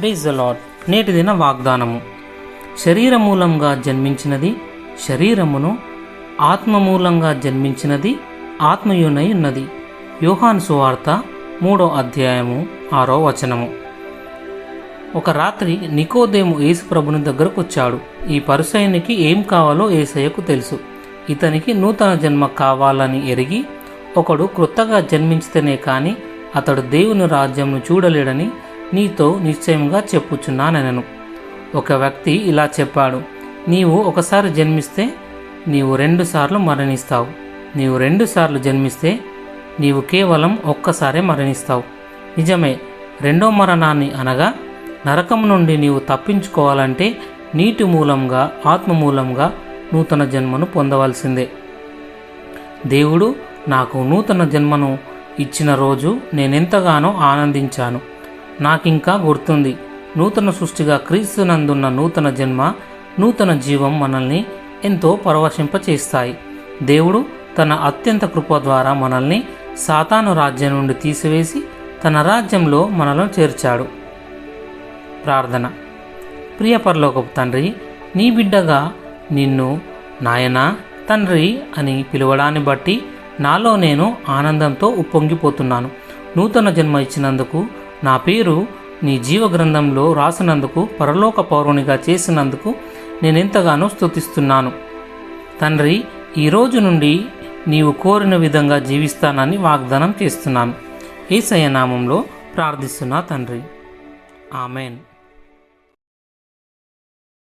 Praise the నేటి దిన వాగ్దానము. శరీర మూలంగా జన్మించినది శరీరమును ఆత్మ మూలంగా జన్మించినది ఆత్మయునై ఉన్నది. యోహాను సువార్త మూడో అధ్యాయము ఆరో వచనము. ఒక రాత్రి నికోదేము యేసు ప్రభుని దగ్గరకు వచ్చాడు ఈ పరుసైనికి ఏం కావాలో ఏసయ్యకు తెలుసు. ఇతనికి నూతన జన్మ కావాలని ఎరిగి ఒకడు క్రొత్తగా జన్మించితేనే కాని అతడు దేవుని రాజ్యంను చూడలేడని నీతో నిశ్చయంగా చెప్పుచున్నానెనను. ఒక వ్యక్తి ఇలా చెప్పాడు నీవు ఒకసారి జన్మిస్తే నీవు రెండుసార్లు మరణిస్తావు. నీవు రెండుసార్లు జన్మిస్తే నీవు కేవలం ఒక్కసారే మరణిస్తావు. నిజమే రెండో మరణాన్ని అనగా నరకం నుండి నీవు తప్పించుకోవాలంటే నీటి మూలంగా ఆత్మ మూలంగా నూతన జన్మను పొందవలసిందే. దేవుడు నాకు నూతన జన్మను ఇచ్చిన రోజు నేనెంతగానో ఆనందించాను. నాకింకా గుర్తుంది. నూతన సృష్టిగా క్రీస్తునందున్న నూతన జన్మ నూతన జీవం మనల్ని ఎంతో పరవశింపచేస్తాయి. దేవుడు తన అత్యంత కృప ద్వారా మనల్ని సాతాను రాజ్యం నుండి తీసివేసి తన రాజ్యంలో మనలను చేర్చాడు. ప్రార్థన. ప్రియ పరలోకపు తండ్రి నీ బిడ్డగా నిన్ను నాయనా తండ్రి అని పిలవడాన్ని బట్టి నాలో నేను ఆనందంతో ఉప్పొంగిపోతున్నాను. నూతన జన్మ ఇచ్చినందుకు నా పేరు నీ జీవ గ్రంథంలో రాసినందుకు పరలోక పౌరునిగా చేసినందుకు నేనెంతగానో స్తుతిస్తున్నాను. తండ్రి ఈ రోజు నుండి నీవు కోరిన విధంగా జీవిస్తానని వాగ్దానం చేస్తున్నాను. ఈ నామంలో ప్రార్థిస్తున్నా తండ్రి. ఆమెన్.